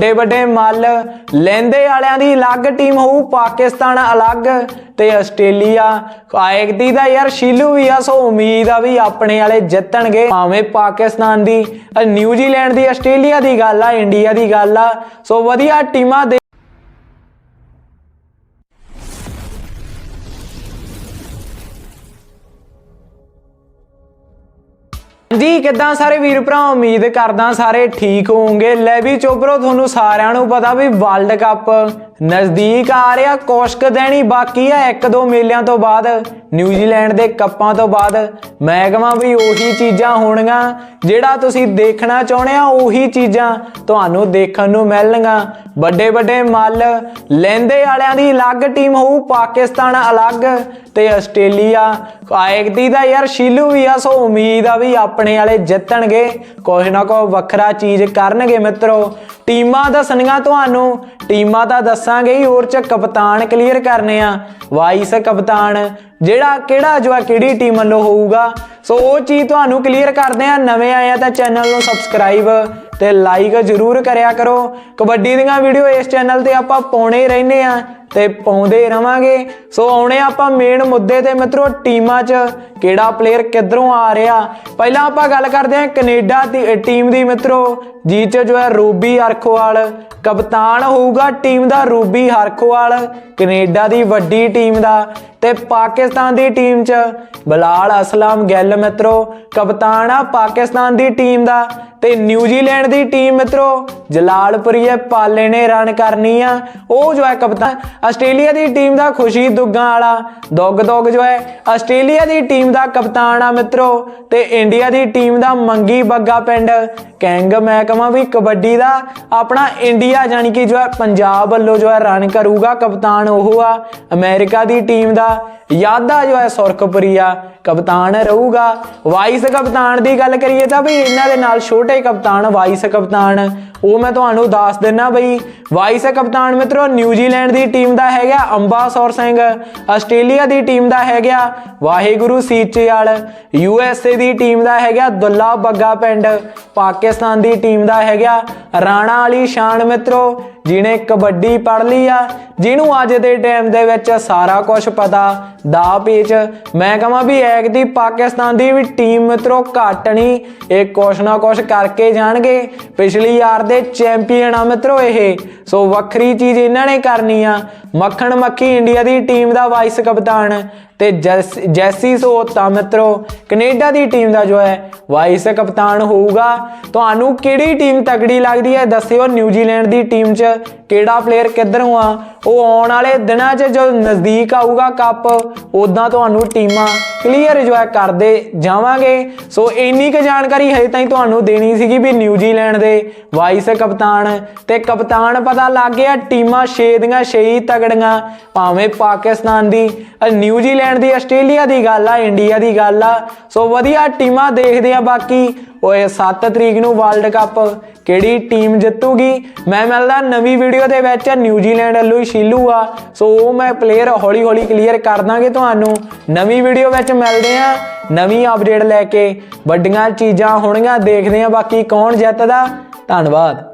ਵੱਡੇ ਵੱਡੇ ਮੱਲ ਲੈਂਦੇ ਵਾਲਿਆਂ ਦੀ ਅਲੱਗ ਟੀਮ ਹੋਊ, ਪਾਕਿਸਤਾਨ ਅਲੱਗ ਤੇ ਆਸਟ੍ਰੇਲੀਆ। ਆਇਕਦੀ ਦਾ ਯਾਰ ਸ਼ੀਲੂ ਵੀ ਆ, ਸੋ ਉਮੀਦ ਆ ਵੀ ਆਪਣੇ ਵਾਲੇ ਜਿੱਤਣਗੇ। ਭਾਵੇਂ ਪਾਕਿਸਤਾਨ ਦੀ ਨਿਊਜ਼ੀਲੈਂਡ ਦੀ, ਆਸਟ੍ਰੇਲੀਆ ਦੀ ਗੱਲ ਆ, ਇੰਡੀਆ ਦੀ ਗੱਲ ਆ। ਸੋ ਵਧੀਆ ਟੀਮਾਂ ਜੀ, ਕਿੱਦਾਂ ਸਾਰੇ ਵੀਰ ਭਰਾ? ਉਮੀਦ ਕਰਦਾ ਸਾਰੇ ਠੀਕ ਹੋਵੋਗੇ। ਲੈ ਵੀ ਚੋਬਰੋ ਤੁਹਾਨੂੰ ਸਾਰਿਆਂ ਨੂੰ ਪਤਾ ਵੀ ਵਰਲਡ ਕੱਪ ਨਜ਼ਦੀਕ ਆ ਰਿਹਾ। ਕੋਸ਼ਕ ਦੇਣੀ ਬਾਕੀ ਆ ਇੱਕ ਦੋ ਮੇਲਿਆਂ ਤੋਂ ਬਾਅਦ, ਨਿਊਜ਼ੀਲੈਂਡ ਦੇ ਕੱਪਾਂ ਤੋਂ ਬਾਅਦ। ਮੈਂ ਕਹਾਂ ਵੀ ਉਹੀ ਚੀਜ਼ਾਂ ਹੋਣਗੀਆਂ, ਜਿਹੜਾ ਤੁਸੀਂ ਦੇਖਣਾ ਚਾਹੁੰਦੇ ਆ, ਉਹੀ ਚੀਜ਼ਾਂ ਤੁਹਾਨੂੰ ਦੇਖਣ ਨੂੰ ਮਿਲਣਗੀਆਂ। ਵੱਡੇ ਵੱਡੇ ਮੱਲ ਲੈਂਦੇ ਵਾਲਿਆਂ ਦੀ ਅਲੱਗ ਟੀਮ ਹੋਊ, ਪਾਕਿਸਤਾਨ ਅਲੱਗ ਤੇ ਆਸਟ੍ਰੇਲੀਆ। ਆਇਕਦੀ ਦਾ ਯਾਰ ਸ਼ੀਲੂ ਵੀ ਆ, ਸੋ ਉਮੀਦ ਆ ਵੀ ਆਪਣੇ ਵਾਲੇ ਜਿੱਤਣਗੇ। ਕੁਛ ਨਾ ਕੁਛ ਵੱਖਰਾ ਚੀਜ਼ ਕਰਨਗੇ ਮਿੱਤਰੋ। ਟੀਮਾਂ ਦੱਸਣੀਆਂ ਤੁਹਾਨੂੰ, ਟੀਮਾਂ ਤਾਂ ਦੱਸਾਂਗੇ ਹੀ, ਹੋਰ ਚ ਕਪਤਾਨ ਕਲੀਅਰ ਕਰਨੇ ਆ। ਵਾਈਸ ਕਪਤਾਨ, ਜਿਹੜਾ ਕਿਹੜਾ ਜੋ ਆ ਕਿਹੜੀ ਟੀਮ ਵੱਲੋਂ ਹੋਊਗਾ। ਸੋ ਉਹ ਚੀਜ਼ ਤੁਹਾਨੂੰ ਕਲੀਅਰ ਕਰਦੇ ਆ, ਨਵੇਂ ਆਏ ਆ ਤਾਂ ਚੈਨਲ ਨੂੰ ਸਬਸਕ੍ਰਾਈਬ ਤੇ ਲਾਈਕ ਜ਼ਰੂਰ ਕਰਿਆ ਕਰੋ। ਕਬੱਡੀ ਦੀਆਂ ਵੀਡੀਓ ਇਸ ਚੈਨਲ ਤੇ ਆਪਾਂ ਪਾਉਣੇ ਹੀ ਰਹਿੰਦੇ ਆ ਤੇ ਪਾਉਂਦੇ ਰਵਾਂਗੇ। ਸੋ ਆਉਣੇ ਆਪਾਂ ਮੇਨ ਮੁੱਦੇ ਤੇ ਮਿੱਤਰੋ ਟੀਮਾਂ 'ਚ, ਕਿਹੜਾ ਪਲੇਅਰ ਕਿੱਧਰੋਂ ਆ ਰਿਹਾ। ਪਹਿਲਾਂ ਆਪਾਂ ਗੱਲ ਕਰਦੇ ਹਾਂ ਕੈਨੇਡਾ ਦੀ ਟੀਮ ਦੀ ਮਿੱਤਰੋ ਜੀ 'ਚ ਜੋ ਹੈ ਰੂਬੀ ਹਰਖੋਵਾਲ। ਕਪਤਾਨ ਹੋਊਗਾ ਟੀਮ ਦਾ ਰੂਬੀ ਹਰਖੋਵਾਲ, ਕੈਨੇਡਾ ਦੀ ਵੱਡੀ ਟੀਮ ਦਾ। ਤੇ ਪਾਕਿਸਤਾਨ ਦੀ ਟੀਮ 'ਚ ਬਲਾਲ ਅਸਲਮ ਗਿੱਲ ਮਿੱਤਰੋ, ਕਪਤਾਨ ਆ ਪਾਕਿਸਤਾਨ ਦੀ ਟੀਮ ਦਾ ਤੇ ਨਿਊਜ਼ੀਲੈਂਡ ਦੀ ਟੀਮ ਮਿੱਤਰੋ, ਜਲਾਲਪੁਰੀਏ ਪਾਲੇ ਨੇ ਰਨ ਕਰਨੀ ਆ। ਉਹ ਜੋ ਹੈ ਕਪਤਾਨ, ਆਸਟ੍ਰੇਲੀਆ ਦੀ ਟੀਮ ਦਾ ਖੁਸ਼ੀ ਦੁੱਗਾ ਵਾਲਾ, ਦੁੱਗ ਦੁੱਗ ਜੋ ਹੈ, ਆਸਟ੍ਰੇਲੀਆ ਦੀ ਟੀਮ ਦਾ ਕਪਤਾਨ ਆ ਮਿੱਤਰੋ ਤੇ ਇੰਡੀਆ ਦੀ ਟੀਮ ਦਾ ਮੰਗੀ ਬੱਗਾ ਪਿੰਡ। ਕੈਂਗ ਮੈਂ ਕਹਾਂ ਵੀ ਕਬੱਡੀ ਦਾ ਆਪਣਾ ਇੰਡੀਆ ਜਾਨੀ ਕਿ ਜੋ ਹੈ, ਪੰਜਾਬ ਵੱਲੋਂ ਜੋ ਹੈ ਰਨ ਕਰੂਗਾ ਕਪਤਾਨ ਉਹ ਆ। ਅਮਰੀਕਾ ਦੀ ਟੀਮ ਦਾ ਯਾਦਾ ਜੋ ਹੈ ਸੁਰਖਪੁਰੀਆ ਕਪਤਾਨ ਰਹੂਗਾ। ਵਾਈਸ ਕਪਤਾਨ ਦੀ ਗੱਲ ਕਰੀਏ ਤਾਂ ਵੀ ਇਹਨਾਂ ਦੇ ਨਾਲ ਛੋਟੇ ਕਪਤਾਨ, ਵਾਈਸ ਕਪਤਾਨ, ਉਹ ਮੈਂ ਤੁਹਾਨੂੰ ਦੱਸ ਦਿੰਨਾ ਬਈ। ਵਾਈਸ ਕਪਤਾਨ ਮਿੱਤਰੋ, ਨਿਊਜ਼ੀਲੈਂਡ ਦੀ ਟੀਮ ਦਾ ਹੈਗਾ ਅੰਬਾਸੌਰ ਸਿੰਘ, ਆਸਟ੍ਰੇਲੀਆ ਦੀ ਟੀਮ ਦਾ ਹੈਗਾ ਵਾਹਿਗੁਰੂ ਸੀਚੇਵਾਲ ਯੂਐਸਏ ਦੀ ਟੀਮ ਦਾ ਹੈਗਾ ਦੁੱਲਾ ਬੱਗਾ ਪਿੰਡ, ਪਾਕਿਸਤਾਨ ਦੀ ਟੀਮ ਦਾ ਹੈਗਾ ਰਾਣਾ ਅਲੀ ਸ਼ਾਨ ਮਿੱਤਰੋ ਜਿਹਨੇ ਕਬੱਡੀ ਪੜ ਲਈ ਆ, ਜਿਹਨੂੰ ਅੱਜ ਦੇ ਟਾਈਮ ਦੇ ਵਿੱਚ ਸਾਰਾ ਕੁਝ ਪਤਾ, ਦਾ ਪੇਚ। ਮੈਂ ਕਹਾਂ ਵੀ ਐਕ ਦੀ ਪਾਕਿਸਤਾਨ ਦੀ ਵੀ ਟੀਮ ਮਿੱਤਰੋ ਘੱਟ ਨਹੀਂ ਇਹ ਕੁਛ ਨਾ ਕੁਛ ਕਰਕੇ ਜਾਣਗੇ। ਪਿਛਲੀ ਯਾਰ ਦੇ ਚੈਂਪੀਅਨ ਆ ਮਿੱਤਰੋ ਇਹ। ਸੋ ਵੱਖਰੀ ਚੀਜ਼ ਇਹਨਾਂ ਨੇ ਕਰਨੀ ਆ। ਮੱਖਣ ਮੱਖੀ ਇੰਡੀਆ ਦੀ ਟੀਮ ਦਾ ਵਾਈਸ ਕਪਤਾਨ ਤੇ ਜੈਸੀ ਜੈਸੀ ਸੋਤਾ ਮਿੱਤਰੋ, ਕੈਨੇਡਾ ਦੀ ਟੀਮ ਦਾ ਜੋ ਹੈ ਵਾਈਸ ਕਪਤਾਨ ਹੋਊਗਾ। ਤੁਹਾਨੂੰ ਕਿਹੜੀ ਟੀਮ ਤਗੜੀ ਲੱਗਦੀ ਹੈ, ਦੱਸਿਓ। ਨਿਊਜ਼ੀਲੈਂਡ ਦੀ ਟੀਮ 'ਚ Bye. ਕਿਹੜਾ ਪਲੇਅਰ ਕਿੱਧਰੋਂ ਆ? ਉਹ ਆਉਣ ਵਾਲੇ ਦਿਨਾਂ 'ਚ ਜੋ ਨਜ਼ਦੀਕ ਆਊਗਾ ਕੱਪ ਉਦਾਂ ਤੁਹਾਨੂੰ ਟੀਮਾਂ ਕਲੀਅਰ ਜੋ ਕਰਦੇ ਜਾਵਾਂਗੇ। ਸੋ ਇੰਨੀ ਕੁ ਜਾਣਕਾਰੀ ਹਜੇ ਤਾਈਂ ਤੁਹਾਨੂੰ ਦੇਣੀ ਸੀਗੀ ਵੀ ਨਿਊਜ਼ੀਲੈਂਡ ਦੇ ਵਾਈਸ ਕਪਤਾਨ। ਤੇ ਕਪਤਾਨ ਪਤਾ ਲੱਗ ਗਿਆ ਟੀਮਾਂ 6 ਦੀਆਂ 6 ਹੀ ਤਗੜੀਆਂ, ਭਾਵੇਂ ਪਾਕਿਸਤਾਨ ਦੀ। ਨਿਊਜ਼ੀਲੈਂਡ ਦੀ, ਆਸਟ੍ਰੇਲੀਆ ਦੀ ਗੱਲ ਆ, ਇੰਡੀਆ ਦੀ ਗੱਲ ਆ। ਸੋ ਵਧੀਆ ਟੀਮਾਂ ਦੇਖਦੇ ਆ ਬਾਕੀ। ਓਏ 7 ਤਰੀਕ ਨੂੰ ਵਰਲਡ ਕੱਪ ਕਿਹੜੀ ਟੀਮ ਜਿੱਤੂਗੀ? ਮੈਂ ਮਿਲਦਾ ਨਵੀਂ ਵੀਡੀਓ ਦੇ ਵਿੱਚ ਨਿਊਜ਼ੀਲੈਂਡ ਵੱਲੋਂ ਸ਼ੀਲੂ ਆ। ਸੋ ਉਹ ਮੈਂ ਪਲੇਅਰ ਹੌਲੀ ਹੌਲੀ ਕਲੀਅਰ ਕਰ ਦਾਂਗੇ ਤੁਹਾਨੂੰ। ਨਵੀਂ ਵੀਡੀਓ ਵਿੱਚ ਮਿਲਦੇ ਆ ਨਵੀਂ ਅਪਡੇਟ ਲੈ ਕੇ ਵੱਡੀਆਂ ਚੀਜ਼ਾਂ ਹੋਣਗੀਆਂ। ਦੇਖਦੇ ਆ ਬਾਕੀ ਕੌਣ ਜਿੱਤਦਾ। ਧੰਨਵਾਦ।